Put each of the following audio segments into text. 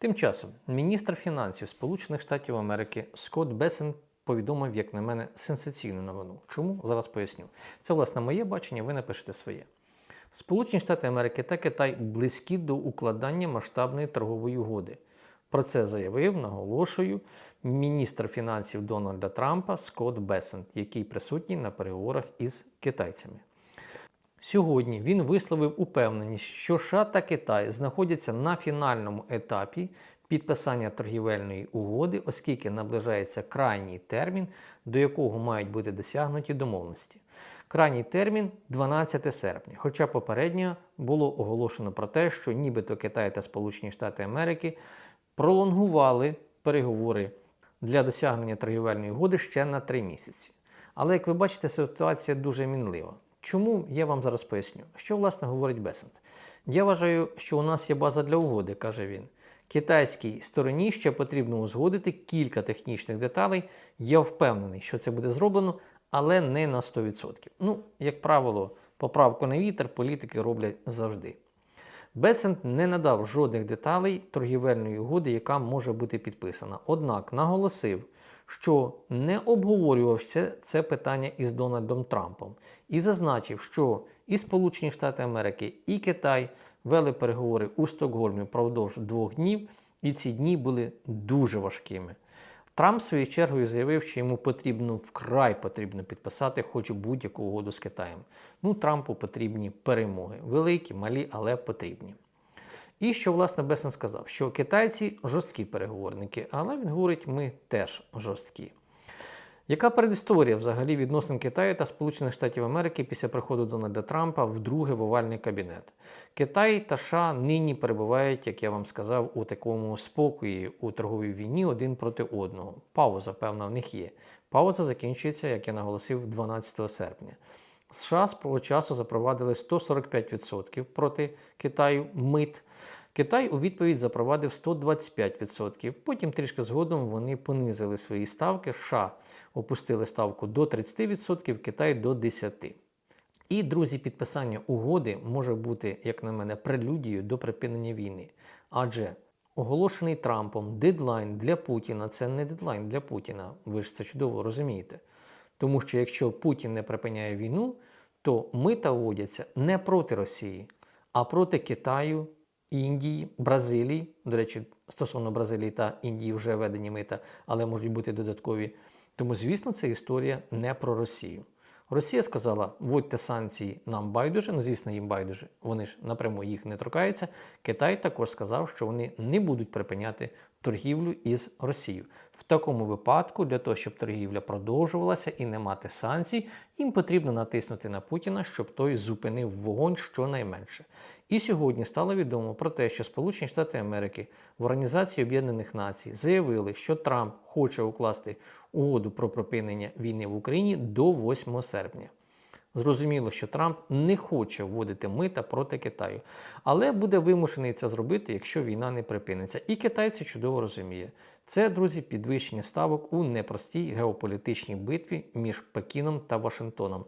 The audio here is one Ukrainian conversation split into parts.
Тим часом міністр фінансів Сполучених Штатів Америки Скотт Бесен повідомив, як на мене, сенсаційну новину. Чому? Зараз поясню. Це, власне, моє бачення, ви напишете своє. Сполучені Штати Америки та Китай близькі до укладання масштабної торгової угоди. Про це заявив, наголошую, міністр фінансів Дональда Трампа Скотт Бесент, який присутній на переговорах із китайцями. Сьогодні він висловив упевненість, що США та Китай знаходяться на фінальному етапі підписання торгівельної угоди, оскільки наближається крайній термін, до якого мають бути досягнуті домовленості. Крайній термін 12 серпня, хоча попередньо було оголошено про те, що нібито Китай та Сполучені Штати Америки пролонгували переговори для досягнення торгівельної угоди ще на 3 місяці. Але як ви бачите, ситуація дуже мінлива. Чому я вам зараз поясню? Що власне говорить Бесент? Я вважаю, що у нас є база для угоди, каже він. Китайській стороні ще потрібно узгодити кілька технічних деталей. Я впевнений, що це буде зроблено, але не на 100%. Ну, як правило, поправку на вітер політики роблять завжди. Бесент не надав жодних деталей торгівельної угоди, яка може бути підписана. Однак наголосив, що не обговорювався це питання із Дональдом Трампом і зазначив, що і Сполучені Штати Америки, і Китай вели переговори у Стокгольмі впродовж двох днів, і ці дні були дуже важкими. Трамп своєю чергою заявив, що йому потрібно вкрай потрібно підписати хоч будь-яку угоду з Китаєм. Ну, Трампу потрібні перемоги. Великі, малі, але потрібні. І що, власне, Бесен сказав, що китайці жорсткі переговорники, але він говорить, ми теж жорсткі. Яка передісторія взагалі відносин Китаю та Сполучених Штатів Америки після приходу Дональда Трампа вдруге в овальний кабінет? Китай та США нині перебувають, як я вам сказав, у такому спокої у торговій війні один проти одного. Пауза, певна, в них є. Пауза закінчується, як я наголосив, 12 серпня. США з того часу запровадили 145% проти Китаю мит. Китай у відповідь запровадив 125%. Потім трішки згодом вони понизили свої ставки. США опустили ставку до 30%, Китай до 10%. І, друзі, підписання угоди може бути, як на мене, прелюдією до припинення війни. Адже оголошений Трампом дедлайн для Путіна це не дедлайн для Путіна. Ви ж це чудово розумієте. Тому що якщо Путін не припиняє війну, то мита вводяться не проти Росії, а проти Китаю, Індії, Бразилії. До речі, стосовно Бразилії та Індії вже введені мита, але можуть бути додаткові. Тому, звісно, це історія не про Росію. Росія сказала, вводьте санкції нам байдуже, ну звісно, їм байдуже, вони ж напряму їх не торкаються. Китай також сказав, що вони не будуть припиняти торгівлю із Росією. В такому випадку, для того, щоб торгівля продовжувалася і не мати санкцій, їм потрібно натиснути на Путіна, щоб той зупинив вогонь щонайменше. І сьогодні стало відомо про те, що Сполучені Штати Америки в Організації Об'єднаних Націй заявили, що Трамп хоче укласти угоду про припинення війни в Україні до 8 серпня. Зрозуміло, що Трамп не хоче вводити мита проти Китаю, але буде вимушений це зробити, якщо війна не припиниться. І Китай це чудово розуміє. Це, друзі, підвищення ставок у непростій геополітичній битві між Пекіном та Вашингтоном.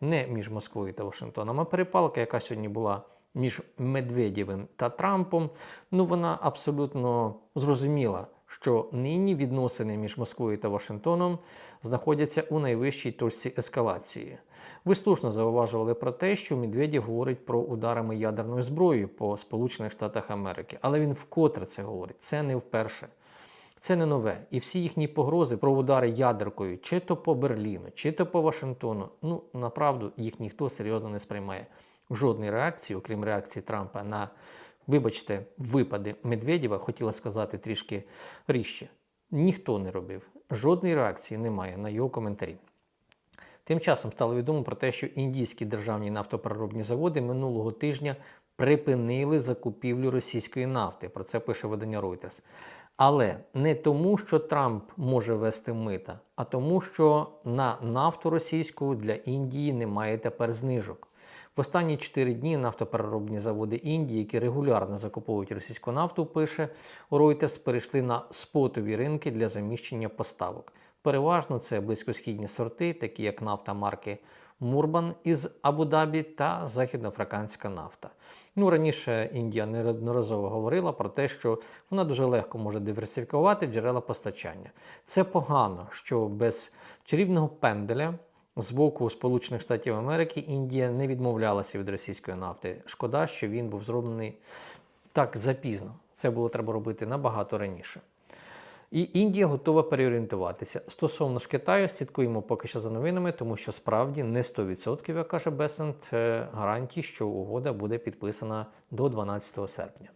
Не між Москвою та Вашингтоном, а перепалка, яка сьогодні була між Медведєвим та Трампом, ну вона абсолютно зрозуміла, що нині відносини між Москвою та Вашингтоном знаходяться у найвищій точці ескалації. Ви слушно зауважували про те, що Медведєв говорить про ударами ядерною зброєю по Сполучених Штатах Америки, але він вкотре це говорить. Це не вперше. Це не нове. І всі їхні погрози про удари ядеркою, чи то по Берліну, чи то по Вашингтону, ну направду їх ніхто серйозно не сприймає. Жодної реакції, окрім реакції Трампа на, вибачте, випади Медведєва, хотіла сказати трішки ріжче. Ніхто не робив. Жодної реакції немає на його коментарі. Тим часом стало відомо про те, що індійські державні нафтопереробні заводи минулого тижня припинили закупівлю російської нафти. Про це пише видання Reuters. Але не тому, що Трамп може вести мита, а тому, що на нафту російську для Індії немає тепер знижок. В останні 4 дні нафтопереробні заводи Індії, які регулярно закуповують російську нафту, пише Reuters, перейшли на спотові ринки для заміщення поставок. Переважно це близькосхідні сорти, такі як нафта марки Мурбан із Абу-Дабі та західноафриканська нафта. Ну, раніше Індія неодноразово говорила про те, що вона дуже легко може диверсифікувати джерела постачання. Це погано, що без чарівного пенделя з боку Сполучених Штатів Америки Індія не відмовлялася від російської нафти. Шкода, що він був зроблений так запізно. Це було треба робити набагато раніше. І Індія готова переорієнтуватися. Стосовно ж Китаю, слідкуємо поки що за новинами, тому що справді не 100%, як каже Бесент, е, гарантій, що угода буде підписана до 12 серпня.